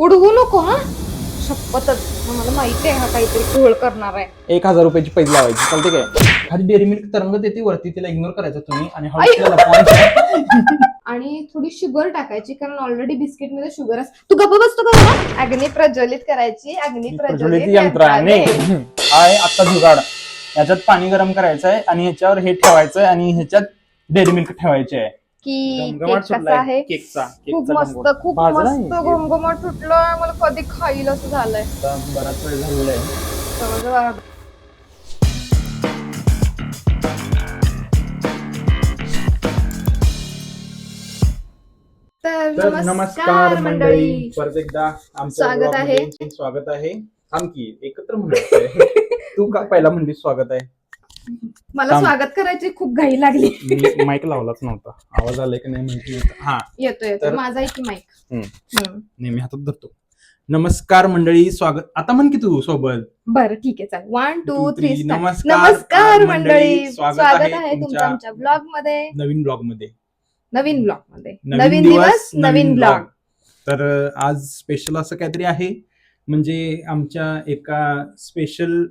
उडवू नको हा शपथच मला माहिती आहे हा काहीतरी कोहळ करणार आहे एक हजार रुपयाची पैसे लावायची चालते काय खाली डेअरी मिल्क तरंगत येते वरती तिला इग्नोर करायचं तुम्ही आणि हळू आई. तिला लपवायचं. आणि थोडी शुगर टाकायची कारण ऑलरेडी बिस्किटमध्ये शुगर असते तू गप्प बसतो का बाबा? अग्नी प्रज्वलित करायची अग्नी प्रज्वलित प्रज्वलित यंत्राने यंत्राने. आहे आता जुगाड याच्यात पाणी गरम करायचं आहे आणि ह्याच्यावर हे ठेवायचं आहे आणि ह्याच्यात डेअरी मिल्क ठेवायचे आहे की केक कसा आहे? केकचा खूप मस्त. खूप मस्त. घमघमाट सुटलं मला कधी खाईल असं झालंय. बराच वेळ झालेला तर नमस्कार मंडळी. परत एकदा स्वागत आहे. स्वागत आहे. थांब की एकत्र म्हणायचंय तू का पहिला म्हणली स्वागत आहे? मला थांब. स्वागत करायची खूप घाई लागली. मी माईक लावलाच नव्हता. आवाज आलाय की नाही माहिती. हा. येतो येतो तर- माझा एक माईक हम्म. नेहमी हातात धरतो. नमस्कार मंडळी स्वागत आता म्हण की तू सोबत. बरं ठीक आहे चाल वन टू थ्री नमस्कार नमस्कार मंडळी. स्वागत आहे तुमच्या आमच्या ब्लॉगमध्ये नवीन ब्लॉगमध्ये नवीन ब्लॉगमध्ये नवीन दिवस, नवीन. ब्लॉग तर अं, आज स्पेशल असं काहीतरी आहे. म्हणजे आमच्या एका स्पेशल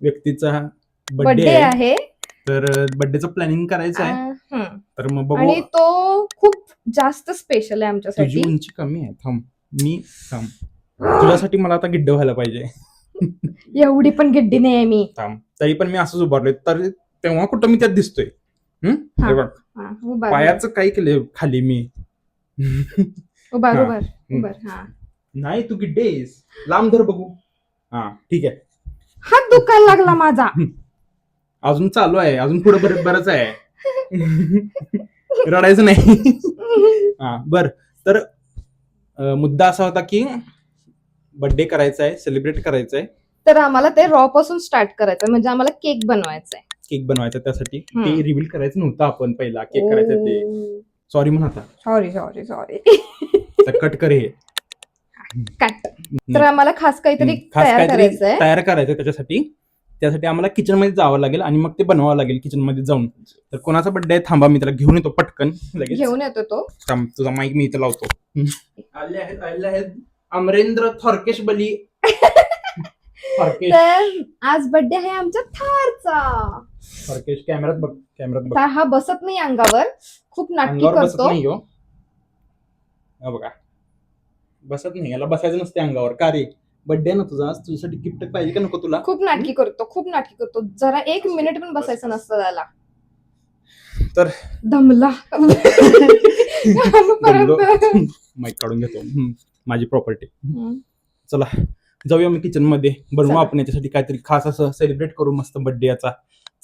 व्यक्तीचा बर्थडे बर्थडे आहे. आहे. तर बर्थडेचं प्लॅनिंग करायचं आहे. अं, हं. तर मग आणि बघू तो खूप जास्त स्पेशल आहे तुझी आमच्यासाठी उंची कमी आहे. थांब. मी थांब. तुझ्यासाठी मला आता गिड्ड व्हायला पाहिजे. एवढी पण गिड्डी नाही आहे मी. थांब. तरी पण मी असंच उभारलोय. तर तेव्हा कुठं मी त्यात दिसतोय? हम्म? हा. हे बघ. हा, उभार पायाचं काय केलंय खाली मी. उभार हा. उभार उभार. हा. नाही तू गिड्डेस लांब धर बघू. हा ठीक आहे. हात दुखायला लागला माझा. अजून चालू आहे अजून पुढे बरं बरंच आहे. रडायचं नाही. हा बर. तर अं, मुद्दा असा होता की बर्थडे करायचा आहे सेलिब्रेट करायचा आहे. तर आम्हाला ते रॉ पासून स्टार्ट करायचं म्हणजे आम्हाला केक बनवायचा आहे. केक बनवायचा त्यासाठी. हम्म. ते रिव्हील करायचं नव्हतं आपण पहिला. केक करायचं ते. सॉरी म्हणा आता. सॉरी सॉरी सॉरी तर कट कर हे. कट तर आम्हाला खास काहीतरी हम्म, खास तयार काहीतरी तयार करायचं त्याच्यासाठी. त्यासाठी आम्हाला किचनमध्ये जावं लागेल आणि मग ते बनवावं लागेल किचनमध्ये जाऊन. तर कोणाचा बर्थडे आहे थांबा मी त्याला घेऊन येतो पटकन. लगेच. घेऊन येतो तो. थांब तुझा माईक मी इथे लावतो. आले आहेत आले आहेत. अमरेंद्र थोरकेश बली. थोरकेश. तर आज बर्थडे आहे आमच्या थारचा. थोरकेश कॅमेरात बघ कॅमेरात बघ. हा बसत नाही अंगावर. खूप नाटकी अंगावर बसत करतो. नाही हो. हा बघा. बसत नाही याला बसायचं नसते अंगावर. का रे? बर्थडे ना तुझा आज तुझ्यासाठी गिफ्ट पाहिजे का नको तुला? खूप नाटकी करतो खूप नाटकी करतो. जरा एक मिनिट पण बसायचं नसतं त्याला. तर दमला. माईक काढून घेतो. हम्म, माझी प्रॉपर्टी हम्म. चला जाऊया मी किचनमध्ये. बनवू चला. आपण याच्यासाठी काहीतरी खास असं सेलिब्रेट करू मस्त बर्थडे याचा.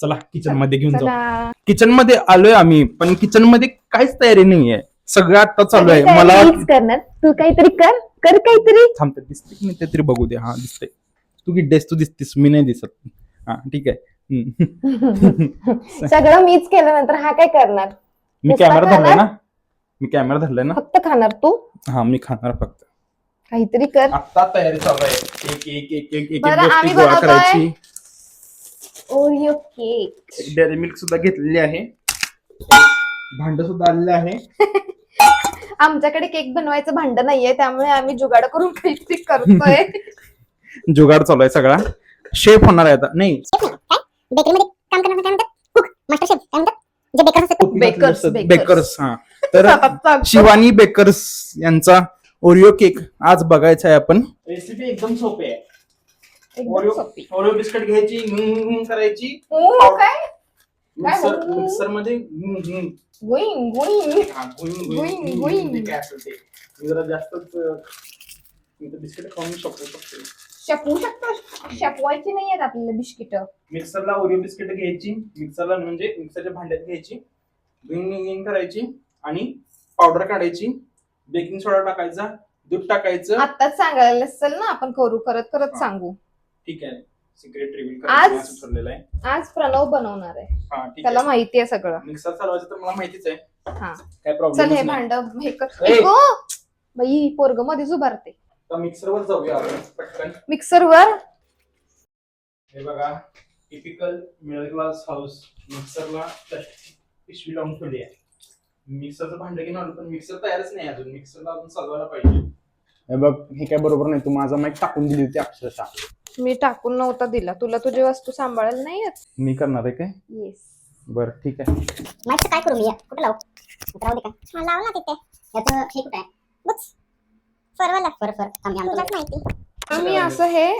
चला किचनमध्ये घेऊन जाऊ. चला. किचनमध्ये आलोय आम्ही पण किचनमध्ये काहीच तयारी नाहीये. सगळं आता चालू आहे. मला मीच करणार. तू काहीतरी कर. कर काहीतरी. थांबते दिसते की नाही ते तरी बघू दे. हा दिसते तू गिड्डेस तू दिसतीस मी नाही दिसत. हा ठीक आहे. हम्म. सगळं मीच केल्यानंतर हा काय करणार? मी कॅमेरा धरलाय? ना? मी कॅमेरा धरलाय ना? फक्त खाणार तू? हा मी खाणार फक्त. काहीतरी कर. आता तयारी चालू आहे. एक एक एक एक एक बरं, गोष्टी आम्ही गोळा बनवतोय. करायची. ओरिओ केक डेअरी मिल्क सुद्धा घेतलेली आहे. भांड सुद्धा आलेलं आहे. आमच्याकडे केक बनवायचं भांड नाहीये त्यामुळे आम्ही जुगाड करून काहीतरी करतोय. जुगाड चालू आहे सगळा. शेफ होणार आहे आता. नाही. बेकरीमध्ये काम करणार काय म्हणतात कुक मास्टर शेफ काय म्हणतात जे बेकर असतात Bakers, bakers. बेकर्स हा. तर. शिवानी बेकर्स यांचा ओरिओ केक आज बघायचा आहे आपण. रेसिपी एकदम सोपी आहे. ओरिओ बिस्किट घ्यायची करायची. मिक्सर? मिक्सरमध्ये. Going going going, going, going, going. ते काय असेल ते. मी जरा जास्तच अं, मी तर बिस्किट खाऊन शकतो शकतो. शपवू शकतो? शपवायची नाही आहेत आपल्याला बिस्किट. मिक्सरला ओरिओ बिस्किट घ्यायची. मिक्सरला म्हणजे मिक्सरच्या भांड्यात घ्यायची. गुईंग करायची. आणि पावडर काढायची. बेकिंग सोडा टाकायचा. दूध टाकायचं. आताच सांगायला असेल ना आपण करू करत करत हा. सांगू. ठीक आहे. सिक्रेट रिव्हील आज- करायचं ठरलेलं आहे. आज प्रणव बनवणार आहे. हा ठीक त्याला आहे. माहिती आहे सगळं. मिक्सर चालवायचं तर मला माहितीच आहे. हा. काय चल प्रॉब्लेम हे नाही. भांड हे कर. ए. गो! बाई पोरग मध्येच उभारते. तर मिक्सरवर जाऊया आपण पटकन. मिक्सरवर? हे बघा टिपिकल मिडल क्लास हाऊस मिक्सरला प्लास्टिकची पिशवी लावून ठेवली आहे. मिक्सरचं भांडं घेऊन आलो पण मिक्सर तयारच नाही अजून. मिक्सरला अजून चालवायला पाहिजे. हे बघ हे काय बरोबर नाही. तू माझा माईक टाकून दिली होती अक्षरशः. मी टाकून नव्हता दिला. तुला तुझी वस्तू सांभाळायला नाही येत? मी करणार आहे काय? येस बरं ठीक आहे. काय करू मी? कुठं लावू? इथं राहू दे का हा, लाव ना तिथे. याचं हे कुठं आहे? बुच फरवाला. Fur fur. आम्ही तुलाच माहिती. आम्ही असं हे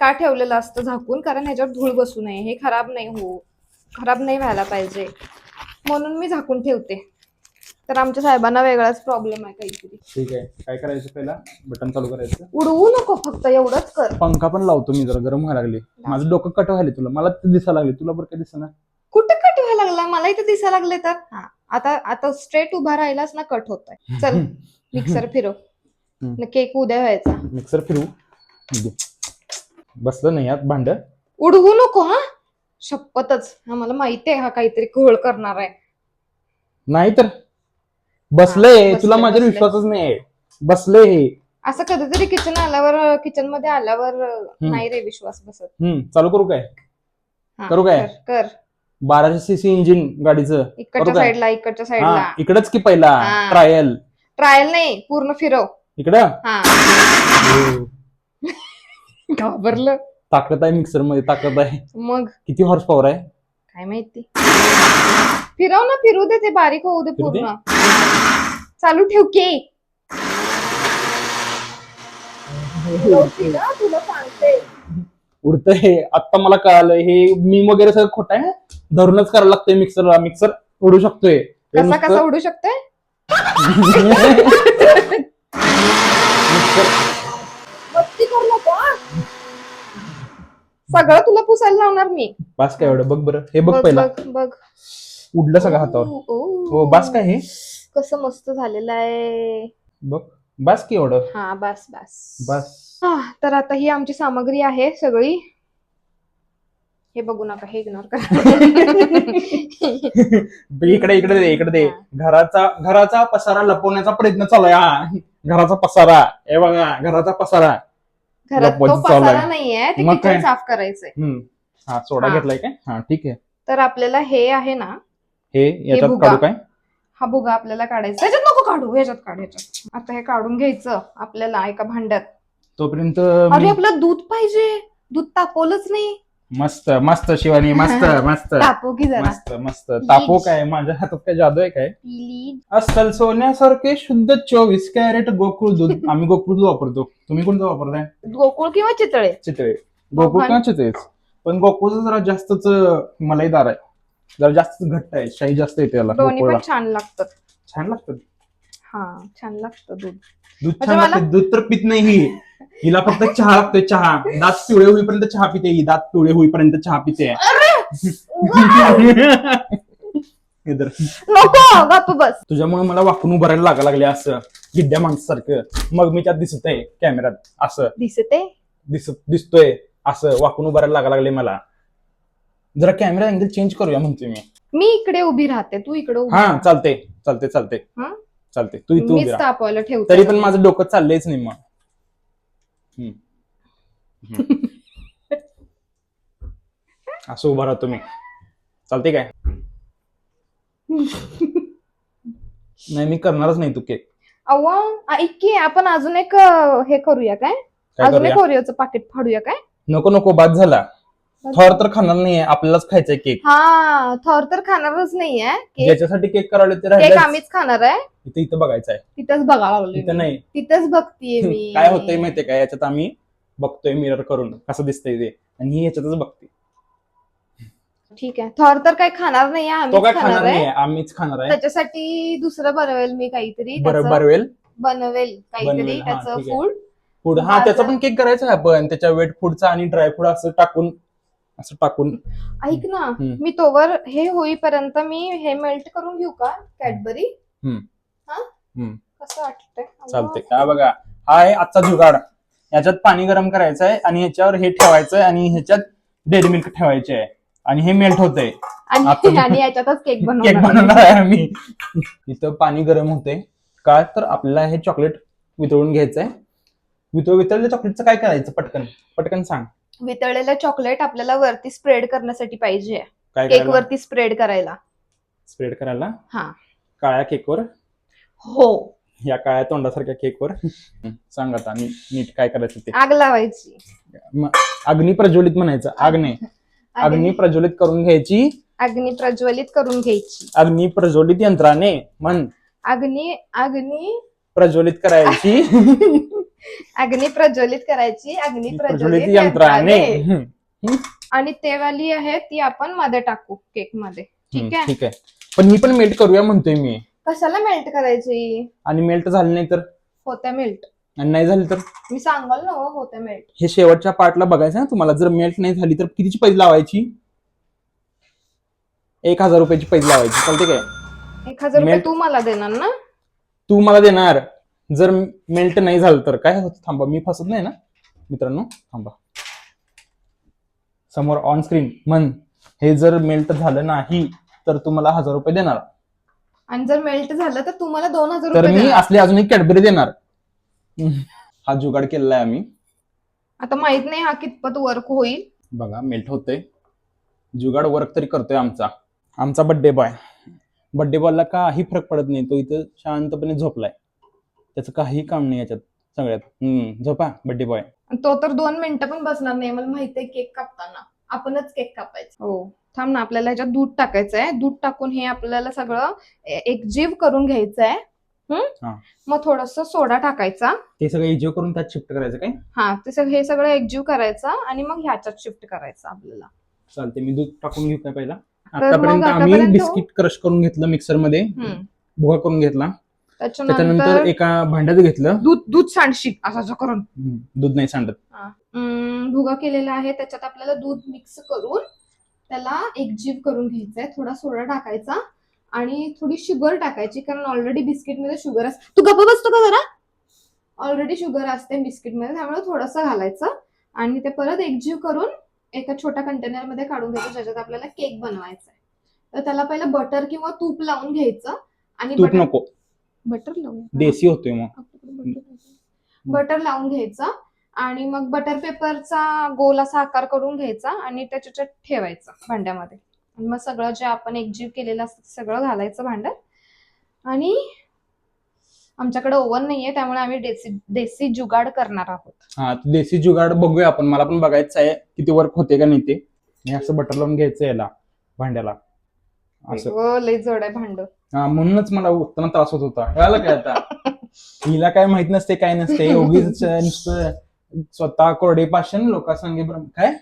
का ठेवलेलं असतं झाकून? कारण ह्याच्यावर धूळ बसू नये. हे खराब नाही हो. खराब नाही व्हायला पाहिजे. म्हणून मी झाकून ठेवते. तर आमच्या साहेबांना वेगळाच प्रॉब्लेम आहे काहीतरी. ठीक आहे. काय करायचं पहिला? बटन चालू करायचं. उडवू नको फक्त एवढंच कर. पंखा पण लावतो मी जरा गरम व्हायला लागली. माझं डोकं कट व्हायला तुला. मला ते दिसायला लागले. तुला बरं काय दिसना? कुठं कट व्हायला लागला? मला इथं दिसायला लागले तर. हा आता आता स्ट्रेट उभा राहिलास ना कट होत आहे चल मिक्सर फिरव. केक उद्या व्हायचा. मिक्सर फिरू. बसलं नाही यात भांड? उडवू नको हा? शपथच. आम्हाला माहिती आहे हा काहीतरी घोळ करणार आहे. नाही तर. बसलंय बसलंय, तुला माझ्यावर बसलंय. विश्वासच नाही बसलंय हे. असं कधीतरी किचन आल्यावर किचनमध्ये आल्यावर नाही रे विश्वास बसत. हम्म चालू करू काय? हा, करू काय? कर, कर. बाराशे सीसी इंजिन गाडीचं. इकडच्या करू काय? साईडला इकडच्या हा साईडला इकडच की पहिला? हा. ट्रायल ट्रायल नाही पूर्ण फिरव. इकडं? हो. घाबरलं. ताकद आहे मिक्सरमध्ये ताकद आहे. मग? किती हॉर्स पॉवर आहे? काय माहिती? फिरव ना फिरू दे ते बारीक होऊ दे फिरू दे? पूर्ण. चालू ठेव के तुला सांगते. उडतंय. आता मला कळालं हे मी वगैरे सगळं खोटं आहे धरूनच करायला लागतंय मिक्सरला. मिक्सर उडू शकतोय. हे कसा नुसतं- कसा उडू शकतोय? मिक्सर. मस्ती करू नको हा. सगळं तुला पुसायला लावणार मी. बास काय एवढं? बघ बरं. हे बघ पहिला. बघ बघ. उडलं सगळं हातावर. ओ, ओ. हो बास काय हे? कसं मस्त झालेलं आहे. बघ बास की एवढं. हा बस बस. बास. हा, तर आता ही आमची सामग्री आहे सगळी. हे बघू नका हे इग्नोर करा. इकडे इकडे दे इकडे दे. घराचा घराचा पसारा लपवण्याचा प्रयत्न चालू आहे. हा घराचा पसारा. हे बघा घराचा पसारा. घरात तो लपवायचं चालू आहे. पसारा नाहीये ते मग किचन काय? साफ करायचंय. हम्म. हा सोडा हा. घेतलाय काय? हा ठीक आहे. तर आपल्याला हे आहे ना हे याच्यात भुगा. काढू काय? हा भुगा आपल्याला काढायचा. ह्याच्यात नको काढू ह्याच्यात काढ ह्याच्यात. आता हे काढून घ्यायचं आपल्याला एका भांड्यात. तोपर्यंत अरे मी- आपलं दूध पाहिजे. दूध तापवलंच नाही. मस्त मस्त शिवानी मस्त मस्त. तापव की जरा. मस्त मस्त. तापो काय? माझ्या हातात काय जादू आहे काय? पिली अस्सल सोन्यासारखे शुद्ध चोवीस कॅरेट गोकुळ दूध. आम्ही गोकुळ दूध वापरतो. तुम्ही कोणतं वापरताय? गोकुळ किंवा चितळे? चितळे. गोकुळ किंवा चितळेच. पण गोकुळचं जरा जास्तच मलाईदार आहे. जरा जास्त घट्ट आहे शाही जास्त येते याला दोन्ही गोकुळला पण छान लागतात. छान लागतं? हा छान लागतं दूध. दूध म्हणजे छान मला- लागतं दूध तर पित नाही ही. हिला फक्त चहा लागतोय चहा. दात पिवळे होईपर्यंत चहा पिते ही दात पिवळे होईपर्यंत चहा पिते. नको बस. तुझ्यामुळे मला वाकून उभं राहायला लागा लागले असं गिड्ड्या माणसासारखं. मग मी त्यात दिसत आहे कॅमेऱ्यात असं. दिसते दिसत दिसतोय असं वाकून उभं राहायला लागा लागले मला. जरा कॅमेरा अँगल चेंज करूया म्हणते मी. मी इकडे उभी राहते तू इकडे उभी हा राहा. चालते चालते चालते हा? चालते तू इथं उभी मीच राहा. तापवायला ठेवते. तरी पण माझं डोकं चाललंयच नाही मग. हम्म. हम्म. असं उभा राहतो मी. चालते काय? नाही मी करणारच नाही तू केक. अव्वा ऐक की आपण अजून एक अं, हे करूया काय? काय अजून करूया? एक ओरिओचं पाकिट फाडूया काय? नको नको बाद झाला. थर तर खाणार नाहीये आपल्यालाच खायचंय केक. हा थर तर खाणारच नाहीये. केक ज्याच्यासाठी केक करावले ते केक राहिले आम्हीच खाणार आहे. इथे इथं बघायचं आहे तिथंच बघायला लागलोय इथं मी. नाही. तिथंच बघतीये मी. काय होतंय माहितीये का? याच्यात आम्ही बघतोय मिरर करून कसं दिसतंय ते. आणि ही याच्यातच बघते. ठीक आहे. थर तर काही खाणार नाही तो काय आम्हीच खाणार आहे. आम्हीच खाणार आहे. त्याच्यासाठी दुसरं बनवेल मी काहीतरी. बरं त्याचं बनवेल? बनवेल काहीतरी बनवेल, हा, त्याचं ठीक आहे. फूड फूड हा त्याचा पण केक करायचा आहे आपण. त्याच्या वेट फूडचा आणि ड्राय फ्रूट असं टाकून असं टाकून. ऐक ना हम्म. मी तोवर हे होईपर्यंत मी हे मेल्ट करून घेऊ का? कॅडबरी? हम्म. हा? हम्म. कसं वाटतंय? चालते हा बघा हा आहे आजचा जुगाड. याच्यात पाणी गरम करायचं आहे आणि ह्याच्यावर हे ठेवायचं आहे आणि ह्याच्यात डेअरी मिल्क ठेवायचे आहे. आणि हे मेल्ट होतंय. आणि आता- आणि याच्यातच केक केक बनवणार बनवणार आहे आम्ही. इथं पाणी गरम होते का तर आपल्याला हे चॉकलेट वितळून घ्यायचंय. वितळ वितळल्या चॉकलेटचं काय करायचं? पटकन. पटकन सांग. वितळलेलं चॉकलेट आपल्याला वरती स्प्रेड करण्यासाठी पाहिजे. काय केक करायला वरती स्प्रेड करायला. स्प्रेड करायला? हा. काळ्या केकवर हो. या काळ्या तोंडासारख्या केकवर सांग आता नीट नीट काय करायचं ते. आग लावायची. म- अग्नी प्रज्वलित म्हणायचं. आग नाही. अग्नी. अग्नी प्रज्वलित करून घ्यायची. अग्नी प्रज्वलित करून घ्यायची. अग्नी प्रज्वलित यंत्राने म्हण. अग्नी अग्नी. प्रज्वलित करायची. अग्नी प्रज्वलित करायची अग्नी प्रज्वलित यंत्राने आणि ते वाली आहे ती आपण मध्ये टाकू केकमध्ये. ठीक आहे? ठीक आहे. पण ही पण मेल्ट करूया म्हणतोय मी. कशाला मेल्ट करायची? आणि मेल्ट झाली नाही तर? होत्या मेल्ट आणि नाही झाली तर? मी सांगाल ना हो, होत्या मेल्ट हे शेवटच्या पार्टला बघायचं ना तुम्हाला. जर मेल्ट नाही झाली तर कितीची पैज लावायची? एक हजार रुपयाची पैज लावायची. चालते काय? एक हजार रुपये Melt- तू मला देणार ना? तू मला देणार. जर मेल्ट नाही झालं तर काय होतं? थांबा मी फसत नाही ना? मित्रांनो थांबा. समोर ऑन स्क्रीन म्हण हे जर मेल्ट झालं नाही तर तू मला हजार रुपये देणार. आणि जर मेल्ट झालं तर तू मला दोन हजार तर रुपये मी देणार. असली अजून एक कॅडबरी देणार. हा जुगाड केलेला आहे आम्ही. आता माहीत नाही हा कितपत वर्क होईल. बघा मेल्ट होतोय. जुगाड वर्क तरी करतोय आमचा. आमचा बड्डे बॉय बड्डे बॉयला काही फरक पडत नाही. तो इथं शांतपणे झोपलाय. त्याचं काही काम नाही याच्यात सगळ्यात. हम्म झोपा बड्डे बॉय आणि तो तर दोन मिनिटं पण बसणार नाही. मला माहितीये केक कापताना. आपणच केक कापायचं. हो. थांब ना आपल्याला ह्याच्यात दूध टाकायचं आहे दूध टाकून हे आपल्याला सगळं ए- एकजीव करून घ्यायचं आहे हा. हम्म मग थोडस सोडा टाकायचा. ते सगळं इजिओ करून त्यात शिफ्ट करायचं काय? हा ते सगळं हे सगळं एकजीव करायचं आणि मग ह्याच्यात शिफ्ट करायचं आपल्याला. चालते मी दूध टाकून घेऊ काय पहिला आतापर्यंत आम्ही आतापर्यंत- बिस्किट क्रश करून घेतलं मिक्सरमध्ये. हम्म. भुगा करून घेतला. त्याच्यानंतर त्याच्यानंतर एका भांड्यात घेतलं. दूध दूध सांडशी असं असं करून. दूध नाही सांडत. अं, भुगा केलेला आहे. त्याच्यात आपल्याला दूध मिक्स करून त्याला एकजीव करून घ्यायचंय. थोडा सोडा टाकायचा आणि थोडी शुगर टाकायची कारण ऑलरेडी बिस्किटमध्ये शुगर असते तू गप्प बसतो का जरा. ऑलरेडी शुगर असते बिस्किटमध्ये त्यामुळे थोडंसं घालायचं आणि ते परत एकजीव करून एका छोट्या कंटेनरमध्ये काढून घ्यायचं ज्याच्यात आपल्याला केक बनवायचा आहे तर त्याला पहिलं बटर किंवा तूप लावून घ्यायचं आणि तूप बटर नको. बटर लावून देसी होतोय मग. बटर लावून घ्यायचं आणि मग बटर पेपरचा गोल असा आकार करून घ्यायचा आणि त्याच्यात ठेवायचं भांड्यामध्ये. आणि मग सगळं जे आपण एकजीव केलेलं असतं सगळं घालायचं भांड्यात आणि आमच्याकडे ओव्हन नाहीये त्यामुळे आम्ही देसी देसी जुगाड करणार आहोत. हा देसी जुगाड बघूया आपण. मला पण बघायचं आहे किती वर्क होते का नाही ते. मी असं बटर लावून घ्यायचं याला भांड्याला. असं. लय जड आहे भांड. हा म्हणूनच मला उत्ताना त्रास होत होता. कळालं काय आता? हिला काय माहीत नसते काय नसते. उगीच नुसतं स्वतः कोरडे पाषाण लोकांसंगे ब्रह्म काय?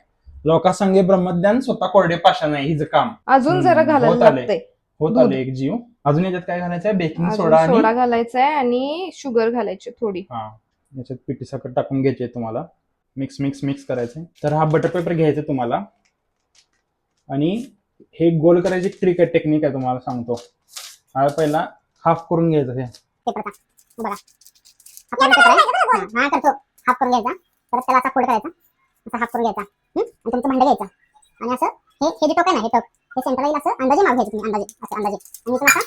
लोकांसंगे ब्रह्मज्ञान स्वतः कोरडे पाषाण आहे हिचं काम. अजून जरा घालायला होत आलंय. लागतंय. होत. आले एक जीव. अजून याच्यात काय घालायचं आहे बेकिंग अजून सोडा आणि सोडा घालायचा आहे आणि शुगर घालायची थोडी. हा. याच्यात पिठी साखर टाकून घ्यायची आहे तुम्हाला. मिक्स मिक्स मिक्स करायचंय. तर हा बटर पेपर घ्यायचा तुम्हाला. आणि हे गोल करायची ट्रिक आहे टेक्निक आहे तुम्हाला सांगतो. हा पहिला हाफ करून घ्यायचं हे. बघा. हाफ करून पेपर आहे हा, करतो. हाफ करून घ्यायचा. परत त्याला असा फोल्ड करायचा. असा हाफ करून घ्यायचा? आणि तुमचं भांडं घ्यायचं. आणि असं हे हे जे टोक आहे ना हे टोक हे सेंटरला येईल असं अंदाजे माप घ्यायचं तुम्ही अंदाजे असं अंदाजे. आणि इथून असा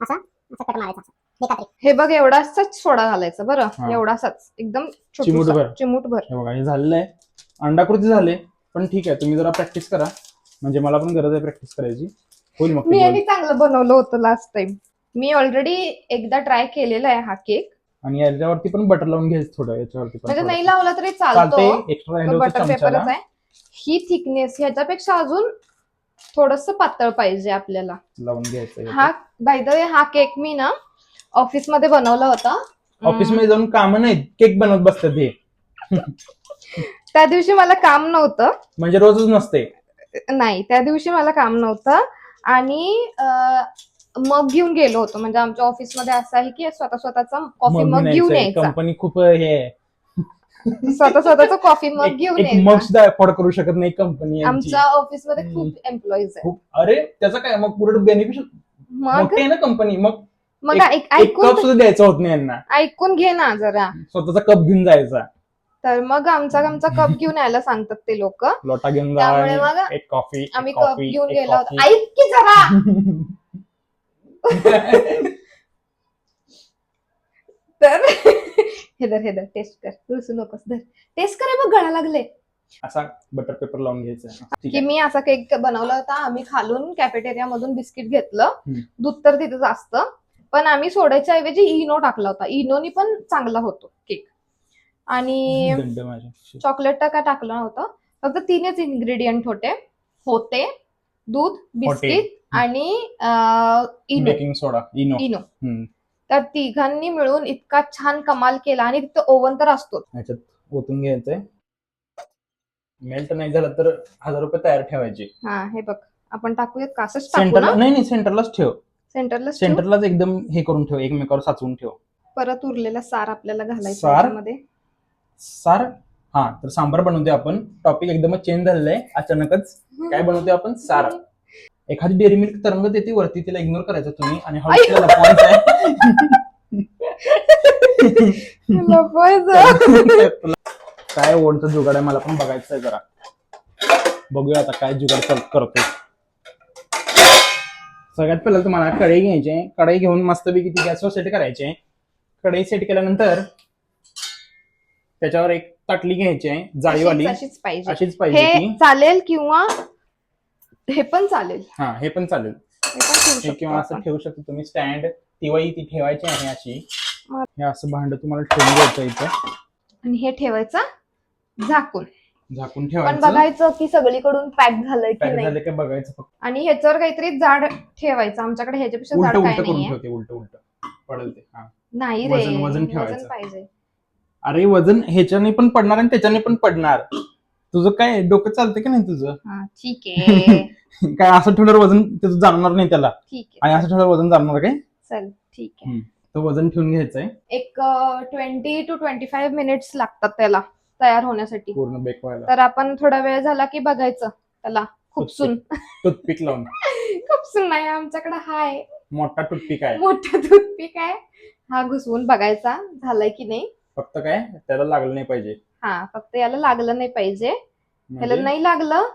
असा असा कट मारायचा असं. हे बघ एवढाच सोडा घालायचा बरं. एवढासाच. एकदम चिमूटभर. छोटूसा, चिमूटभर. हे बघा हे झालेलं आहे अंडाकृती झाले पण ठीक आहे. तुम्ही जरा प्रॅक्टिस करा. म्हणजे मला पण गरज आहे प्रॅक्टिस करायची. होईल मग ते मी. यांनी चांगलं बनवलं होतं लास्ट टाइम मी ऑलरेडी एकदा ट्राय केलेला आहे हा केक आणि याच्यावरती पण बटर लावून घ्यायचं थोडं याच्यावरती पण म्हणजे थोडं. नाही लावला तरी चालते. चालतो एक्स्ट्रा राहिलं होतं बटर चमच्याला. पेपरच आहे. ही थिकनेस ह्याच्यापेक्षा अजून थोडस पातळ पाहिजे आपल्याला. लावून घ्यायचं हा बाय द वे हा केक मी ना ऑफिसमध्ये बनवला होता. ऑफिसमध्ये जाऊन कामं नाहीत केक बनवत बसतात हे. त्या दिवशी मला काम नव्हतं. म्हणजे रोजच नसते. नाही त्या दिवशी मला काम नव्हतं. आणि मग घेऊन गेलो होतो. म्हणजे आमच्या ऑफिसमध्ये असं आहे की स्वतः स्वतःचा कॉफी मग घेऊन यायचा. कंपनी खूप हे आहे. स्वतः स्वतःचा कॉफी मग एक- घेऊन एक मग यायचा सुद्धा अफोर्ड करू शकत नाही कंपनी आमच्या ऑफिसमध्ये खूप एम्प्लॉईज आहे खूप अरे त्याचं काय? मग पुढे बेनिफिशियल मग? मोठी आहे ना कंपनी मग मग एक- ऐक- एक कप ऐकून सुद्धा द्यायचा होत नाही यांना. ऐकून घे ना जरा. स्वतःचा कप घेऊन जायचा. तर मग आमचा आमचा कप घेऊन यायला सांगतात ते लोक. लोटा घेऊन त्यामुळे मग एक कॉफी एक आम्ही कप कॉफी, घेऊन एक गेलो होतो. ऐक की जरा. तर हे धर हे धर टेस्ट कर. रुसू नकोस धर. टेस्ट कर हे बघ गळा लागले. असा बटर पेपर लावून घ्यायचा. ठीक की आहे. मी असा केक बनवला होता. आम्ही खालून कॅफेटेरिया मधून बिस्किट घेतलं. दूध तर तिथेच असतं पण आम्ही सोड्याच्या ऐवजी इनो टाकला होता. इनोनी पण चांगला होतो केक आणि दंड माझ्या. चॉकलेट तर काय टाकलं नव्हतं. फक्त तीनच इन्ग्रेडियंट होते. होते. दूध बिस्किट आणि Eno. Baking soda Eno. Eno. हम्म. त्या तिघांनी मिळून इतका छान कमाल केला आणि तिथं ओव्हन तर असतो ह्याच्यात ओतून घ्यायचंय. मेल्ट नाही झालं तर हजार रुपये तयार ठेवायचे. हा हे बघ. आपण टाकूयात का? असंच टाकू सेंटरला ना? नाही नाही सेंटरलाच ठेव. सेंटरला सेंटरलाच एकदम हे करून ठेव. एकमेकावर साचवून ठेव. परत उरलेला सार आपल्याला घालायचा सार? सार. हा तर सांबार बनवते आपण. टॉपिक एकदमच चेंज झालेलं आहे. अचानकच काय बनवते आपण? सार. एखादी डेअरी मिल्क तरंगत येते वरती तिला इग्नोर करायचं तुम्ही. आणि हळू. तिला लपवायचं. तुला काय ओढचं जुगाड आहे मला पण बघायचं आहे जरा. बघूया आता काय जुगाड कर- करतोय. सगळ्यात पहिलं तुम्हाला कढई घ्यायची कढई घेऊन मस्तपैकी ती गॅसवर सेट करायची कढई सेट केल्यानंतर त्याच्यावर एक ताटली घ्यायची आहे जाळीवाली. अशीच पाहिजे. अशीच पाहिजे हे ती. चालेल किंवा हे पण चालेल. हा हे पण चालेल. हे पण ठेवू हे शकतो किंवा असं आपण. ठेवू शकतो तुम्ही स्टँड. तिवाई ती ठेवायची आहे अशी. मग. हे असं भांड तुम्हाला ठेवून घ्यायचं इथं. आणि हे ठेवायचं झाकून. झाकून पण ठेवायचं बघायचं की सगळीकडून पॅक झालंय की पॅक नाही. झाले बघायचं फक्त. आणि ह्याच्यावर काहीतरी जाड ठेवायचं. आमच्याकडे ह्याच्यापेक्षा उलट जाड उलट काय करून नाहीये. ठेवते उलट उलट. पडेल ते हा. नाही रे वजन- वजन ठेवायचं. पाहिजे. अरे वजन ह्याच्याने पण पडणार आणि त्याच्याने पण पडणार. तुझं काय डोकं चालतं की नाही तुझं? हा ठीक आहे. काय असं ठेवल्यावर वजन त्याचं जाणणार नाही त्याला? ठीक आहे. आणि असं ठेवल्यावर वजन जाणणार काय? चल ठीक आहे. तर वजन ठेवून घ्यायचंय. एक twenty two twenty five minutes लागतात त्याला तयार होण्यासाठी. पूर्ण बेक व्हायला. तर आपण थोडा वेळ झाला की बघायचं त्याला खुपसून टूथपिक. लावून. खुपसून नाही आमच्याकडे हाय. मोठा टूथपिक आहे. मोठा टूथपिक आहे. हा घुसवून बघायचा झालाय की नाही. फक्त काय? त्याला लागलं नाही पाहिजे. हा फक्त याला लागलं नाही पाहिजे. याला म्हणजे? नाही लागलं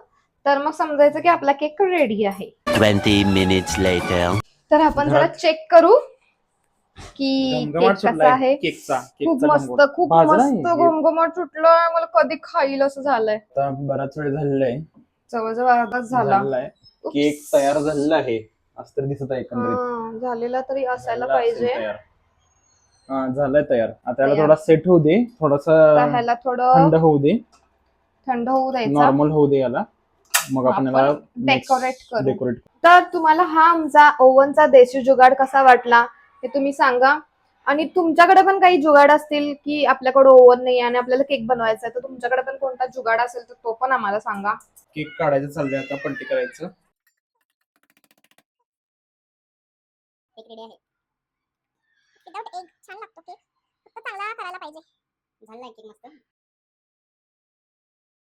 तर मग समजायचं की आपला केक रेडी आहे. 20 minutes later. तर आपण जरा घरात- चेक करू की केक घमघमाट कसा सुटलाय आहे. केकचा खूप केकचा मस्त घमघमाट. खूप भाजला मस्त आहे. घमघमाट सुटलं. मला कधी खाईल असं झालंय. आता बराच वेळ झालेला आहे जवळजवळ अर्धा तास झाला. झालेला आहे उप्स. केक तयार झालेला आहे. असं तर दिसत आहे एकंदरीत. हा, झालेला तरी असायला झालेला असेल पाहिजे. तयार. झालाय तयार. आता याला तयार. थोडा सेट होऊ दे. थोडासा ह्याला थोडं थंड होऊ दे. थंड होऊ द्यायचा. नॉर्मल होऊ दे याला. मग आपण याला डेकोरेट करू. डेकोरेट तर तुम्हाला हा आमचा ओव्हनचा देशी जुगाड कसा वाटला हे तुम्ही सांगा. आणि तुमच्याकडे पण काही जुगाड असतील की आपल्याकडे ओव्हन नाही आणि आपल्याला केक बनवायचा आहे तर तुमच्याकडे पण कोणता जुगाड असेल तर तो पण आम्हाला सांगा. केक काढायचं चाललंय आता पलटी करायचं. केक रेडी आहे. विदाउट एग छान लागतो केक फक्त चांगला करायला पाहिजे. झालाय केक मस्त.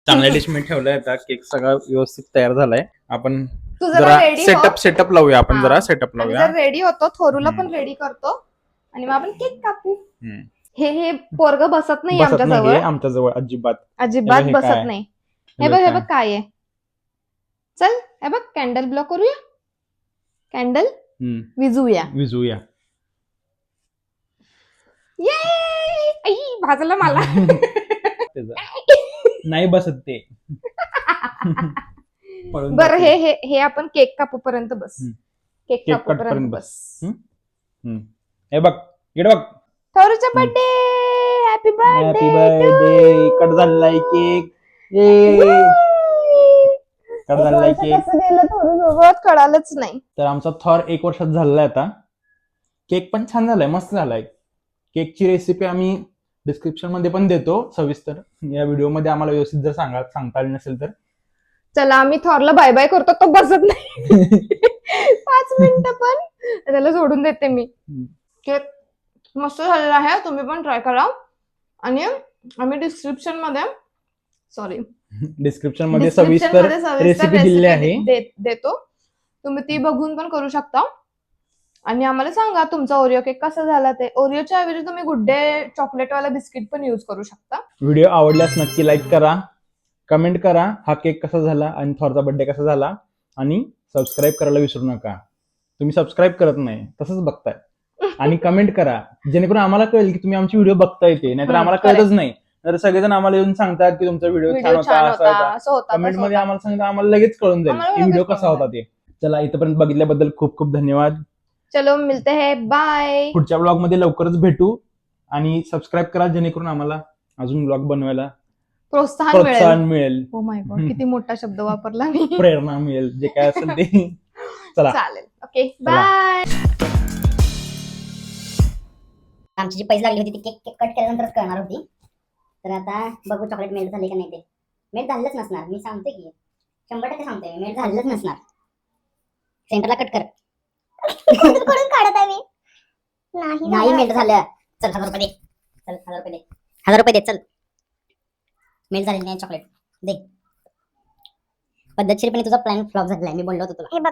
चांगल्या डिश मी ठेवलाय आता. केक सगळा व्यवस्थित तयार झालाय. आपण तू जरा सेटअप सेटअप लावूया आपण हा. जरा सेटअप लावूया. जर रेडी होतो थोरूला पण. रेडी करतो. आणि मग आपण केक कापू. हे हे पोरग बसत नाही बसत आमच्या नाही जवळ आमच्या जवळ अजिबात. अजिबात हे? बसत नाही. हे बघ हे बघ काय आहे. चल हे बघ कॅन्डल ब्लॉक करूया. कॅन्डल. विजूया. विजूया. ये आई भाजलं मला. त्याचं. नाही बसत ते. पळून बरं जाते. हे हे हे आपण केक कापूपर्यंत बस. हम्म. केक केक कापूपर्यंत कटपर्यंत बस. हम्म. हे बघ इकडे बघ. थोरूचा हम्म. Birthday happy happy birthday cut झालेला केक. कट झालेला केक. कसं गेलं थोरू सोबत कळालंच नाही. तर आमचा थॉर एक वर्षात झालेला आहे आता. केक पण छान झालाय मस्त झालाय. केकची रेसिपी आम्ही डिस्क्रिप्शनमध्ये पण देतो सविस्तर. या व्हिडिओमध्ये आम्हाला व्यवस्थित जर सांगा सांगता आली नसेल तर. चला आम्ही थॉरला बाय बाय करतो तो बसत नाही. पाच मिनिटं पण. त्याला सोडून देते मी. केक मस्त झालेला आहे तुम्ही पण ट्राय करा. आणि आम्ही डिस्क्रिप्शनमध्ये सॉरी डिस्क्रिप्शनमध्ये सविस्तर रेसिपी दिलेली आहे. देतो. तुम्ही ती बघून पण करू शकता. आणि आम्हाला सांगा तुमचा ओरिओ केक कसा झाला ते? ओरिओच्या ऐवजी तुम्ही गुड डे चॉकलेटवाला बिस्किट पण युज करू शकता. व्हिडिओ आवडल्यास नक्की लाईक करा कमेंट करा हा केक कसा झाला आणि थॉरचा बर्थडे कसा झाला आणि सबस्क्राईब करायला विसरू नका. तुम्ही सबस्क्राईब करत नाही तसंच बघताय. आणि कमेंट करा जेणेकरून आम्हाला कळेल की तुम्ही आमची व्हिडिओ बघताय ते नाहीतर आम्हाला कळतच नाही. तर सगळेजण आम्हाला येऊन सांगतात की तुमचा व्हिडिओ छान होता असा होता. कमेंटमध्ये. आम्हाला सांगितलं आम्हाला लगेच कळून जाईल व्हिडिओ कसा होता ते. चला इथपर्यंत बघितल्याबद्दल खूप खूप धन्यवाद. चलो मिलते हैं. बाय पुढच्या ब्लॉगमध्ये लवकरच भेटू आणि सबस्क्राईब करा जेणेकरून आम्हाला अजून ब्लॉग बनवायला प्रोत्साहन मिळेल. प्रोत्साहन मिळेल. हो माय गॉड किती मोठा शब्द वापरला मी. प्रेरणा मिळेल जे काय असेल ते. चला. चालेल. ओके. बाय आमची जी पैसे लागली होती ती केक कट केल्यानंतरच कळणार होती. तर आता बघू चॉकलेट मेल्ट झाले का नाही ते. मेल्ट झालेलंच नसणार. मी सांगते की शंभर टक्के सांगते मेल्ट झालेलंच नसणार. सेंटरला कट कर. कुठून काढत आहे मी? नाही झालं. चल हजार रुपये दे. चल हजार रुपये दे. हजार रुपये दे चल. झाले नाही चॉकलेट दे. पद्धतशीरपणे तुझा प्लॅन फ्लॉप आहे. मी बोललो होतो तुला. हे बघ.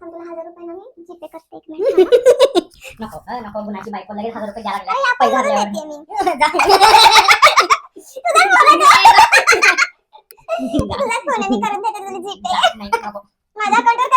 तुला हजार रुपये ना मी जीपे करते एक मिनिट नको नको. गुणाची बायको लगेच हजार रुपये द्यायला अरे, लागला पैसा आपण हरल्यावर. देते मी. तुझ्याच फोनाने करून देते तुला जीपे. नाही नको. माझ्या अकाउंटवर